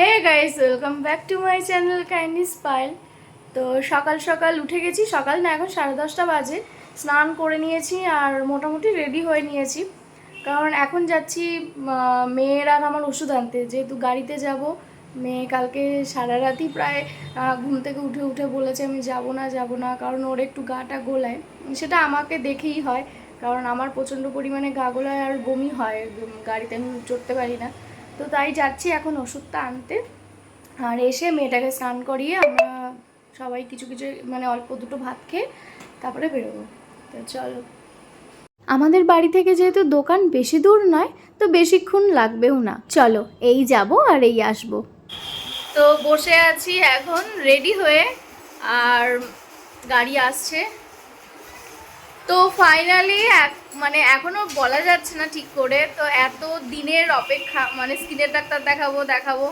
Hey guys welcome back to my channel kindly স্পাইল তো সকাল সকাল উঠে গেছি, সকাল না, এখন সাড়ে দশটা বাজে। স্নান করে নিয়েছি আর মোটামুটি রেডি হয়ে নিয়েছি। কারণ এখন যাচ্ছি মেয়ের আর আমার ওষুধ আনতে। যেহেতু গাড়িতে যাব, মেয়ে কালকে সারা রাতই প্রায় ঘুম থেকে উঠে উঠে বলেছে আমি যাব না যাব না। কারণ ওর একটু গাটা গোলায়। সেটা আমাকে দেখেই হয়, কারণ আমার প্রচণ্ড পরিমাণে গা গোলায় আর বমি হয়। গাড়িতে আমি চড়তে পারি না। তো তাই যাচ্ছি এখন ওষুধটা আনতে। আর এসে মেয়েটাকে স্নান করিয়ে আমরা সবাই কিছু কিছু মানে অল্প দুটো ভাত খেয়ে তারপরে বেরোবো। তো চলো। আমাদের বাড়ি থেকে যেহেতু দোকান বেশি দূর নয়, তো বেশিক্ষণ লাগবেও না। চলো, এই যাব আর এই আসব। তো বসে আছি এখন রেডি হয়ে। আর গাড়ি আসছে। তো ফাইনালি মানে এখনও বলা যাচ্ছে না ঠিক করে, তো এত দিনের অপেক্ষা মানে স্কিনের ডাক্তার দেখাবো দেখাবো।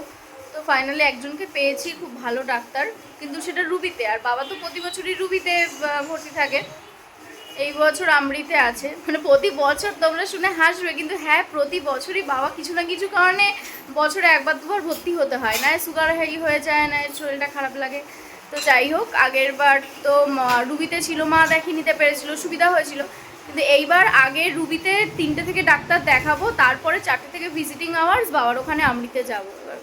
তো ফাইনালি একজনকে পেয়েছি, খুব ভালো ডাক্তার। কিন্তু সেটা রুবিতে, আর বাবা তো প্রতি বছরই রুবিতে ভর্তি থাকে। এই বছর আমৃতে আছে। মানে প্রতি বছর তোমরা শুনে হাসবে, কিন্তু হ্যাঁ প্রতি বছরই বাবা কিছু না কিছু কারণে বছরে একবার দুবার ভর্তি হতে হয়। না সুগার হাই হয়ে যায়, না, শরীরটা খারাপ লাগে। তো যাই হোক, আগের বার তো রুবিতে ছিল, মা দেখিয়ে নিতে পেরেছিল, সুবিধা হয়েছিল। কিন্তু এইবার আগে রুবিতে তিনটে থেকে ডাক্তার দেখাবো, তারপরে চারটে থেকে ভিজিটিং আওয়ার্স বাবার ওখানে আমৃতে যাব। এবার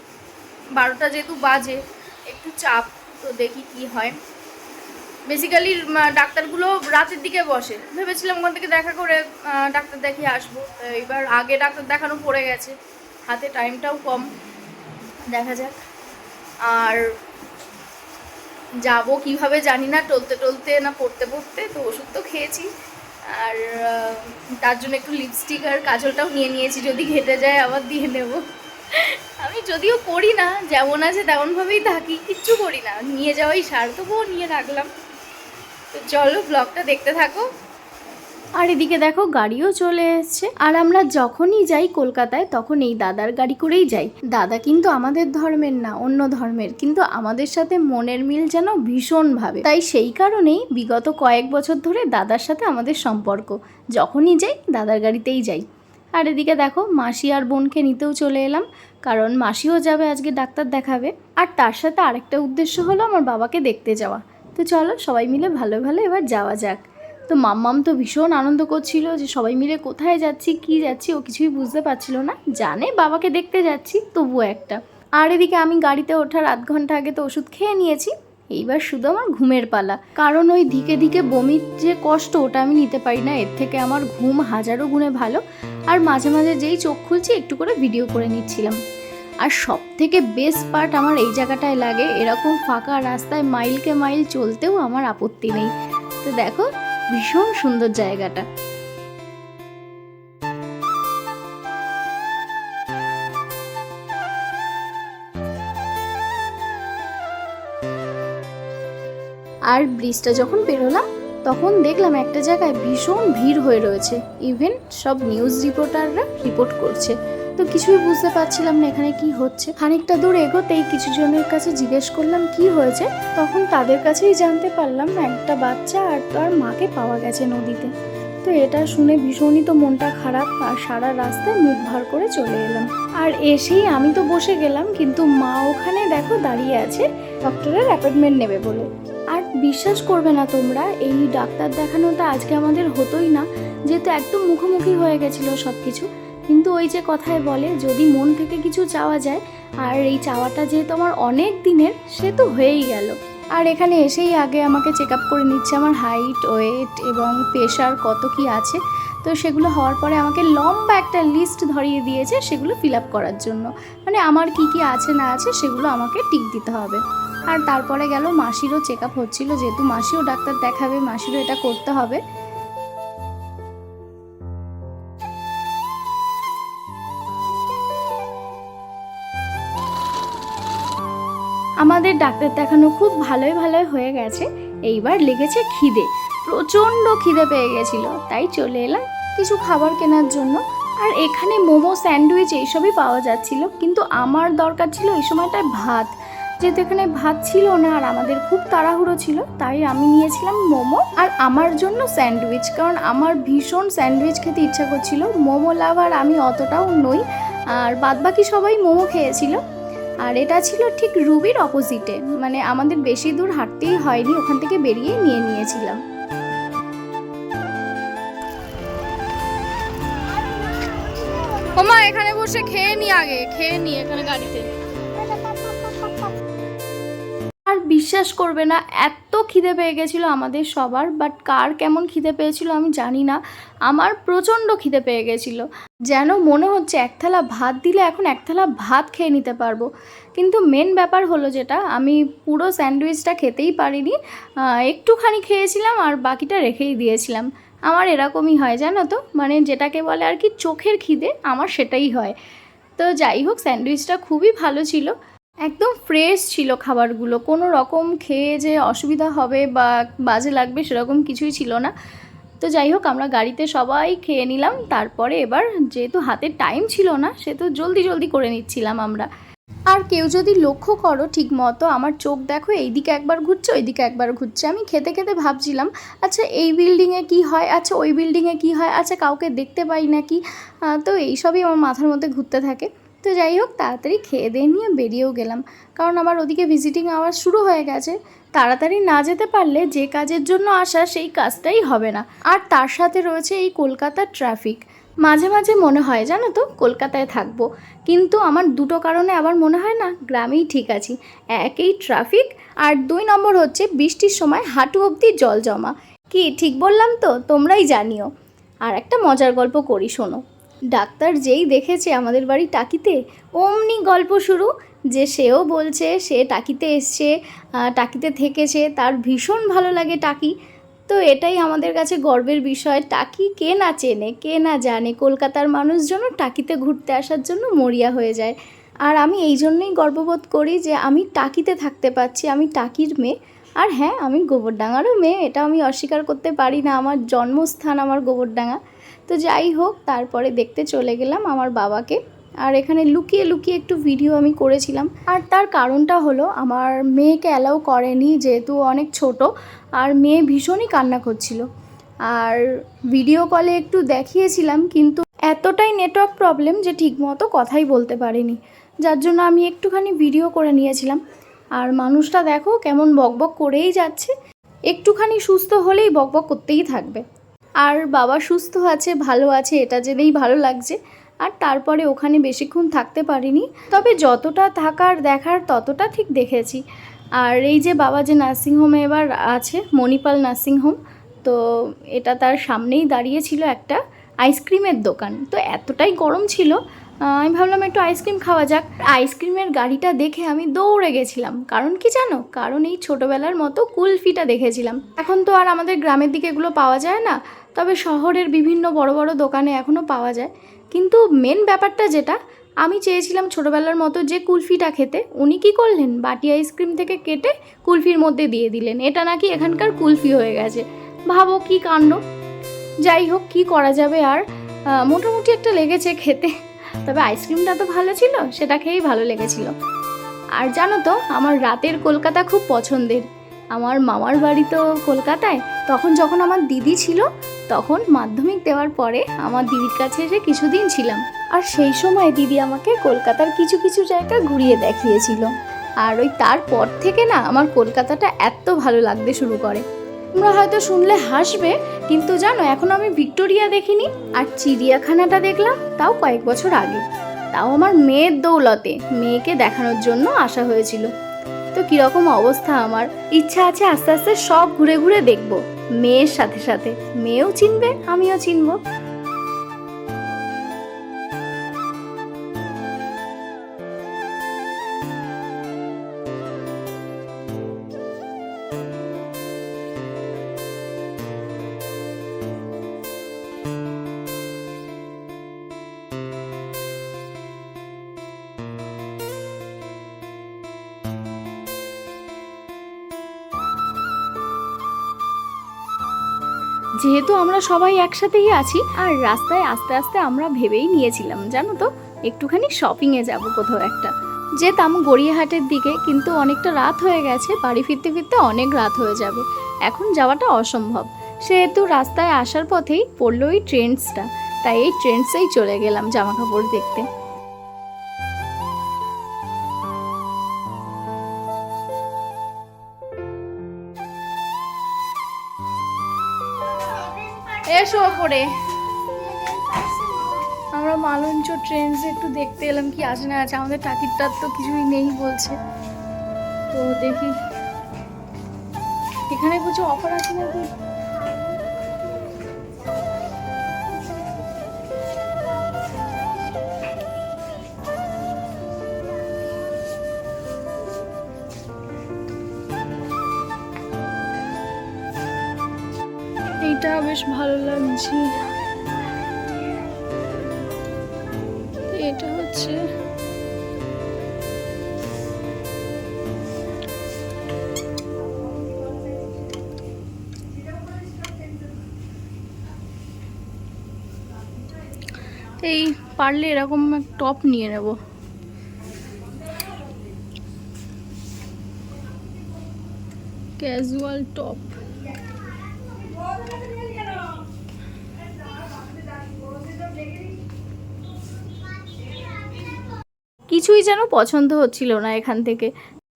বারোটা যেহেতু বাজে, একটু চাপ, তো দেখি কি হয়। বেসিক্যালি ডাক্তারগুলো রাতের দিকে বসে। ভেবেছিলাম ওখান থেকে দেখা করে ডাক্তার দেখিয়ে আসব। তো এবার আগে ডাক্তার দেখানো পড়ে গেছে। হাতে টাইমটাও কম। দেখা যাক। আর যাব কীভাবে জানি না, টলতে টলতে না পড়তে পড়তে তো ওষুধ তো খেয়েছি। আর তার জন্য একটু লিপস্টিক আর কাজলটাও নিয়ে নিয়েছি, যদি ঘেটে যায় আবার দিয়ে নেব। আমি যদিও করি না, যেমন আছে তেমনভাবেই থাকি, কিচ্ছু করি না। নিয়ে যাওয়াই সার, তবুও নিয়ে রাখলাম তো চলো ব্লগটা দেখতে থাকো। আর এদিকে দেখো গাড়িও চলে এসছে। আর আমরা যখনই যাই কলকাতায়, তখন এই দাদার গাড়ি করেই যাই। দাদা কিন্তু আমাদের ধর্মের না, অন্য ধর্মের। কিন্তু আমাদের সাথে মনের মিল যেন ভীষণভাবে। তাই সেই কারণেই বিগত কয়েক বছর ধরে দাদার সাথে আমাদের সম্পর্ক। যখনই যাই, দাদার গাড়িতেই যাই। আর এদিকে দেখো, মাসি আর বোনকে নিতেও চলে এলাম। কারণ মাসিও যাবে, আজকে ডাক্তার দেখাবে। আর তার সাথে আরেকটা উদ্দেশ্য হলো আমার বাবাকে দেখতে যাওয়া। তো চলো, সবাই মিলে ভালো ভালো এবার যাওয়া যাক। তো মাম্মাম তো ভীষণ আনন্দ করছিল যে সবাই মিলে কোথায় যাচ্ছি, কি যাচ্ছি, ও কিছুই বুঝতে পারছিল না। জানে বাবাকে দেখতে যাচ্ছি, তবুও একটা। আর এদিকে আমি গাড়িতে ওঠার আধ ঘণ্টা আগে তো ওষুধ খেয়ে নিয়েছি। এইবার শুধু আমার ঘুমের পালা। কারণ ওই দিকে দিকে বমির যে কষ্ট, ওটা আমি নিতে পারি না। এর থেকে আমার ঘুম হাজারো গুণে ভালো। আর মাঝে মাঝে যেই চোখ খুলছি, একটু করে ভিডিও করে নিচ্ছিলাম। আর সব থেকে বেস্ট পার্ট আমার এই জায়গাটায় লাগে, এরকম ফাঁকা রাস্তায় মাইলকে মাইল চলতেও আমার আপত্তি নেই। তো দেখো ভীষণ সুন্দর জায়গাটা। আর ব্রিজটা যখন পেরোলাম, তখন দেখলাম একটা জায়গায় ভীষণ ভিড় হয়ে রয়েছে। ইভেন সব নিউজ রিপোর্টাররা রিপোর্ট করছে। তো কিছুই বুঝতে পারছিলাম না এখানে কি হচ্ছে। খানিকটা দূর এগোতেই কিছু জনের কাছে জিজ্ঞেস করলাম, কি হয়েছে? তখন তাদের কাছেই জানতে পারলাম একটা বাচ্চা আর তার মাকে পাওয়া গেছে নদীতে। তো এটা শুনে ভীষণই তো মনটা খারাপ আর সারা রাস্তায় মুখ ভার করে চলে এলাম। আর এসেই আমি তো বসে গেলাম, কিন্তু মা ওখানে দেখো দাঁড়িয়ে আছে, ডক্টরের অ্যাপয়েন্টমেন্ট নেবে বলে। আর বিশ্বাস করবে না তোমরা, এই ডাক্তার দেখানোটা আজকে আমাদের হতোই না, যেহেতু একদম মুখোমুখি হয়ে গেছিল সব কিছু কিন্তু ওই যে কথায় বলে, যদি মন থেকে কিছু চাওয়া যায়, আর এই চাওয়াটা যেহেতু আমার অনেক দিনের, সে তো হয়েই গেল। আর এখানে এসেই আগে আমাকে চেক আপ করে নিচ্ছে আমার হাইট, ওয়েট এবং প্রেশার কত কি আছে। তো সেগুলো হওয়ার পরে আমাকে লম্বা একটা লিস্ট ধরিয়ে দিয়েছে সেগুলো ফিল আপ করার জন্য। মানে আমার কি কি আছে না আছে সেগুলো আমাকে টিক দিতে হবে। আর তারপরে গেল মাসিরও চেক আপ হচ্ছিল, যেহেতু মাসিও ডাক্তার দেখাবে, মাসিরও এটা করতে হবে। আমাদের ডাক্তার দেখানো খুব ভালোই ভালোই হয়ে গেছে। এইবার লেগেছে খিদে। প্রচণ্ড খিদে পেয়ে গেছিল। তাই চলে এলাম কিছু খাবার কেনার জন্য। আর এখানে মোমো, স্যান্ডউইচ এইসবই পাওয়া যাচ্ছিল। কিন্তু আমার দরকার ছিল এই সময়টায় ভাত। যেহেতু এখানে ভাত ছিল না আর আমাদের খুব তাড়াহুড়ো ছিল, তাই আমি নিয়েছিলাম মোমো আর আমার জন্য স্যান্ডউইচ। কারণ আমার ভীষণ স্যান্ডউইচ খেতে ইচ্ছা করছিল। মোমো লাভার আমি অতটাও নই। আর বাদবাকি সবাই মোমো খেয়েছিল। আর এটা ছিল ঠিক রুবির অপোজিটে। মানে আমাদের বেশি দূর হাঁটতেই হয়নি, ওখান থেকে বেরিয়ে নিয়ে নিয়েছিলাম। ওমা, এখানে বসে খেয়ে নি আগে, খেয়ে নি এখানে গাড়িতে। আর বিশ্বাস করবে না, এত খিদে পেয়ে গেছিল আমাদের সবার বাট কার কেমন খিদে পেয়েছিল আমি জানি না, আমার প্রচণ্ড খিদে পেয়ে গেছিল। যেন মনে হচ্ছে এক থালা ভাত দিলে এখন এক থালা ভাত খেয়ে নিতে পারব। কিন্তু মেন ব্যাপার হলো যেটা, আমি পুরো স্যান্ডউইচটা খেতেই পারিনি একটুখানি খেয়েছিলাম আর বাকিটা রেখেই দিয়েছিলাম। আমার এরকমই হয় জানো তো মানে যেটাকে বলে আর কি, চোখের খিদে আমার সেটাই হয়। তো যাই হোক, স্যান্ডউইচটা খুবই ভালো ছিল। একদম ফ্রেশ ছিল খাবারগুলো। কোনো রকম খেয়ে যে অসুবিধা হবে বা বাজে লাগবে সেরকম কিছুই ছিল না। তো যাই হোক, আমরা গাড়িতে সবাই খেয়ে নিলাম। তারপরে এবার যেহেতু হাতে টাইম ছিল না সে তো জলদি জলদি করে নিচ্ছিলাম আমরা। আর কেউ যদি লক্ষ্য করো ঠিক মতো, আমার চোখ দেখো, এইদিকে একবার ঘুরছে, ওইদিকে একবার ঘুরছে। আমি খেতে খেতে ভাবছিলাম আচ্ছা এই বিল্ডিংয়ে কি হয়? আচ্ছা ওই বিল্ডিংয়ে কি হয়? আচ্ছা কাউকে দেখতে পাই নাকি? তো এইসবই আমার মাথার মধ্যে ঘুরতে থাকে। তো যাই হোক, তাড়াতাড়ি খেয়ে দিয়ে নিয়ে বেরিয়েও গেলাম। কারণ আমার ওদিকে ভিজিটিং আওয়ার শুরু হয়ে গেছে। তাড়াতাড়ি না যেতে পারলে যে কাজের জন্য আসা, সেই কাজটাই হবে না। আর তার সাথে রয়েছে এই কলকাতার ট্রাফিক মাঝে মাঝে মনে হয়, জানো তো, কলকাতায় থাকব। কিন্তু আমার দুটো কারণে আবার মনে হয় না, গ্রামেই ঠিক আছি। এক এই ট্রাফিক আর দুই নম্বর হচ্ছে বৃষ্টির সময় হাঁটু অবধি জল জমা। কি ঠিক বললাম তো? তোমরাই জানিও। আর একটা মজার গল্প করি, শোনো। ডাক্তার যেই দেখেছে আমাদের বাড়ি টাকিতে, অমনি গল্প শুরু যে সেও বলছে, সে টাকিতে এসছে টাকিতে থেকেছে, তার ভীষণ ভালো লাগে টাকি। তো এটাই আমাদের কাছে গর্বের বিষয়। টাকি কে না চেনে, কে না জানে, কলকাতার মানুষজনও টাকিতে ঘুরতে আসার জন্য মরিয়া হয়ে যায়। আর আমি এই জন্যই গর্ববোধ করি যে আমি টাকিতে থাকতে পারছি, আমি টাকির মেয়ে। আর হ্যাঁ আমি গোবরডাঙ্গারও মেয়ে, এটা আমি অস্বীকার করতে পারি না। আমার জন্মস্থান আমার গোবরডাঙ্গা তো যাই হোক, তারপরে দেখতে চলে গেলাম আমার বাবাকে। আর এখানে লুকিয়ে লুকিয়ে একটু ভিডিও আমি করেছিলাম। আর তার কারণটা হলো, আমার মেয়েকে অ্যালাউ করেনি যেহেতু অনেক ছোট, আর মেয়ে ভীষণই কান্না করছিল। আর ভিডিও কলে একটু দেখিয়েছিলাম, কিন্তু এতটাই নেটওয়ার্ক প্রবলেম যে ঠিকমতো কথাই বলতে পারিনি। যার জন্য আমি একটুখানি ভিডিও করে নিয়েছিলাম। আর মানুষটা দেখো, কেমন বকবক করেই যাচ্ছে। একটুখানি সুস্থ হলেই বকবক করতেই থাকবে। আর বাবা সুস্থ আছে, ভালো আছে, এটা জেনেই ভালো লাগছে। আর তারপরে ওখানে বেশিক্ষণ থাকতে পারিনি। তবে যতটা থাকার দেখার ততটা ঠিক দেখেছি। আর এই যে বাবা যে নার্সিংহোমে এবার আছে, মণিপাল নার্সিংহোম তো এটা তার সামনেই দাঁড়িয়েছিল একটা আইসক্রিমের দোকান। তো এতটাই গরম ছিল আমি ভাবলাম একটু আইসক্রিম খাওয়া যাক। আইসক্রিমের গাড়িটা দেখে আমি দৌড়ে গেছিলাম। কারণ কি জানো? কারণ এই ছোটোবেলার মতো কুলফিটা দেখেছিলাম। এখন তো আর আমাদের গ্রামের দিকে এগুলো পাওয়া যায় না। তবে শহরের বিভিন্ন বড় বড় দোকানে এখনও পাওয়া যায়। কিন্তু মেন ব্যাপারটা যেটা, আমি চেয়েছিলাম ছোটোবেলার মতো যে কুলফিটা খেতে, উনি কি করলেন? বাটি আইসক্রিম থেকে কেটে কুলফির মধ্যে দিয়ে দিলেন। এটা নাকি এখানকার কুলফি হয়ে গেছে। ভাবো কি কাণ্ড। যাই হোক, কি করা যাবে আর মোটামুটি একটা লেগেছে খেতে। তবে আইসক্রিমটা তো ভালো ছিল, সেটা খেয়েই ভালো লেগেছিল। আর জানো তো, আমার রাতের কলকাতা খুব পছন্দের। আমার মামার বাড়ি তো কলকাতায়। তখন যখন আমার দিদি ছিল তখন মাধ্যমিক দেওয়ার পরে আমার দিদির কাছে এসে কিছুদিন ছিলাম। আর সেই সময় দিদি আমাকে কলকাতার কিছু কিছু জায়গা ঘুরিয়ে দেখিয়েছিল। আর ওই তারপর থেকে না আমার কলকাতাটা এত ভালো লাগতে শুরু করে। তোমরা হয়তো শুনলে হাসবে, কিন্তু জানো এখন আমি ভিক্টোরিয়া দেখিনি আর চিড়িয়াখানাটা দেখলাম তাও কয়েক বছর আগে। তাও আমার মেয়ের দৌলতে মেয়েকে দেখানোর জন্য আসা হয়েছিল। তো কীরকম অবস্থা আমার? ইচ্ছা আছে আস্তে আস্তে সব ঘুরে ঘুরে দেখব। মেয়ের সাথে সাথে। মেয়েও চিনবে আমিও চিনবো। যেহেতু আমরা সবাই একসাথেই আছি, আর রাস্তায় আস্তে আস্তে আমরা ভেবেই নিয়েছিলাম, জানো তো? একটুখানি শপিংয়ে যাব কোথাও একটা। যেতাম গড়িয়াহাটের দিকে, কিন্তু অনেকটা রাত হয়ে গেছে, বাড়ি ফিরতে ফিরতে অনেক রাত হয়ে যাবে। এখন যাওয়াটা অসম্ভব। সেহেতু রাস্তায় আসার পথেই পড়ল ওই ট্রেন্ডসটা তাই এই ট্রেন্ডসেই চলে গেলাম জামা কাপড় দেখতে। ওপরে আমরা মালঞ্চ ট্রেন্স একটু দেখতে এলাম কি আছে না আছে। আমাদের টাকিরটার তো কিছুই নেই বলছে। তো দেখি। এখানে কিছু অফার আছে নাকি? বেশ ভালো লাগছে। এটা হচ্ছে এই পারলে এরকম টপ নিয়ে নেব। ক্যাজুয়াল টপ কিছুই যেন পছন্দ হচ্ছিল না এখান থেকে।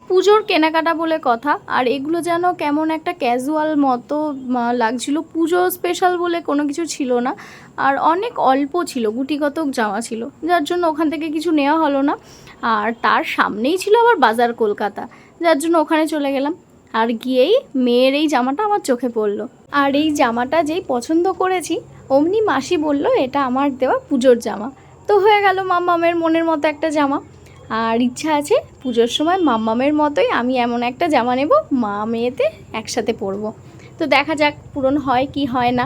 পুজোর কেনাকাটা বলে কথা, আর এগুলো যেন কেমন একটা ক্যাজুয়াল মতো লাগছিল। পুজো স্পেশাল বলে কোনো কিছু ছিল না, আর অনেক অল্প ছিল, গুটিগতক জামা ছিল, যার জন্য ওখান থেকে কিছু নেওয়া হলো না। আর তার সামনেই ছিল আবার বাজার কলকাতা, যার জন্য ওখানে চলে গেলাম। আর গিয়েই মেয়ের এই জামাটা আমার চোখে পড়ল। আর এই জামাটা যেই পছন্দ করেছি, অমনি মাসি বলল, এটা আমার দেওয়া পুজোর জামা। তো হয়ে গেল মাম্মামের মনের মতো একটা জামা। আর ইচ্ছা আছে পুজোর সময় মাম্মামের মতোই আমি এমন একটা জামা নেব, মা মেয়েতে একসাথে পরবো। তো দেখা যাক পূরণ হয় কি হয় না।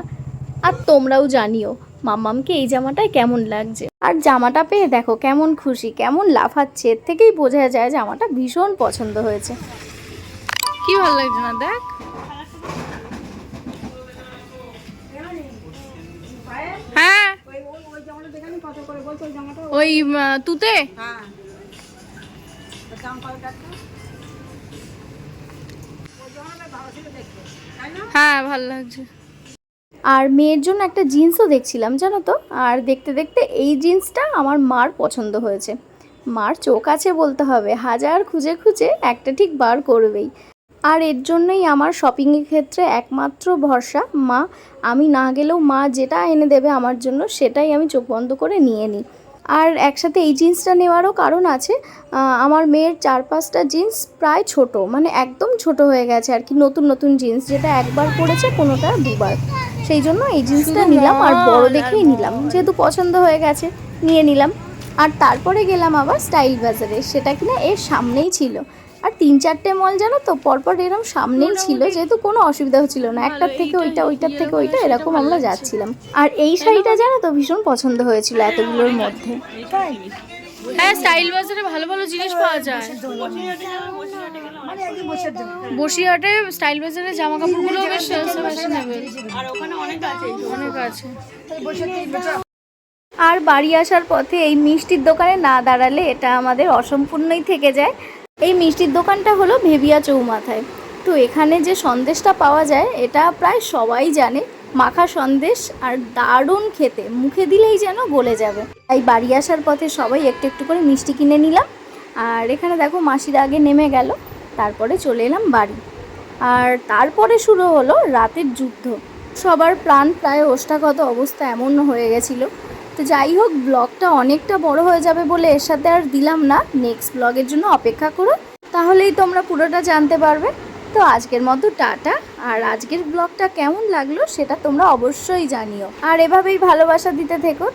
আর তোমরাও জানিও মাম্মামকে এই জামাটায় কেমন লাগছে। আর জামাটা পেয়ে দেখো কেমন খুশি, কেমন লাফাচ্ছে। এর থেকেই বোঝা যায় জামাটা ভীষণ পছন্দ হয়েছে। কি ভালো লাগছে না? দেখ। ওই তুতে? হ্যাঁ ভালো লাগছে। আর মেয়ের জন্য একটা জিন্সও দেখছিলাম জানো তো? আর দেখতে দেখতে এই জিন্সটা আমার মার পছন্দ হয়েছে। মার চোখ আছে বলতে হবে হাজার খুঁজে খুঁজে একটা ঠিক বার করবেই। আর এর জন্যই আমার শপিংয়ের ক্ষেত্রে একমাত্র ভরসা মা। আমি না গেলেও মা যেটা এনে দেবে আমার জন্য সেটাই আমি চোখ বন্ধ করে নিয়ে নিই। আর একসাথে এই জিন্সটা নেওয়ারও কারণ আছে আমার মেয়ের চার পাঁচটা জিন্স প্রায় ছোট মানে একদম ছোট হয়ে গেছে আর কি নতুন নতুন জিন্স যেটা একবার পরেছে কোনোটা দুবার। সেই জন্য এই জিন্সটা নিলাম আর বড় দেখেই নিলাম যেহেতু পছন্দ হয়ে গেছে নিয়ে নিলাম। আর তারপরে গেলাম আবার স্টাইল বাজারে সেটা কিনা এর সামনেই ছিল। আর তিন চারটে মল জানো তো পরপর এরকম সামনেই ছিল যেহেতু কোনো অসুবিধা হচ্ছিল না। একটার থেকে ওইটা ওইটার থেকে ওইটা এরকম আমরা যাচ্ছিলাম। আর এই শাড়িটা জানো তো ভীষণ পছন্দ হয়েছিল এতগুলোর মধ্যে। হ্যাঁ স্টাইল বাজারে ভালো ভালো জিনিস পাওয়া যায়। বসিরহাটে স্টাইল বাজারে জামা কাপড়গুলো বেশ ফ্যাশনেবল আর ওখানে অনেক আছে অনেক আছে। আর বাড়ি আসার পথে এই মিষ্টির দোকানে না দাঁড়ালে এটা আমাদের অসম্পূর্ণই থেকে যায়। এই মিষ্টির দোকানটা হলো ভেবিয়া চৌমাথায়। তো এখানে যে সন্দেশটা পাওয়া যায়, এটা প্রায় সবাই জানে। মাখা সন্দেশ আর দারুণ খেতে, মুখে দিলেই যেন গলে যাবে। তাই বাড়ি আসার পথে সবাই একটু একটু করে মিষ্টি কিনে নিলাম। আর এখানে দেখো মাসির আগে নেমে গেল, তারপরে চলে এলাম বাড়ি। আর তারপরে শুরু হলো রাতের যুদ্ধ। সবার প্রাণ প্রায় ওষ্ঠাগত অবস্থা এমন হয়ে গেছিল তো যাই হোক, ব্লগটা অনেকটা বড় হয়ে যাবে বলে এর সাথে আর দিলাম না। নেক্সট ব্লগের জন্য অপেক্ষা করো তাহলেই তোমরা পুরোটা জানতে পারবে। তো আজকের মতো টাটা, আর আজকের ব্লগটা কেমন লাগল সেটা তোমরা অবশ্যই জানিও। আর এভাবেই ভালোবাসা দিতে থেকো।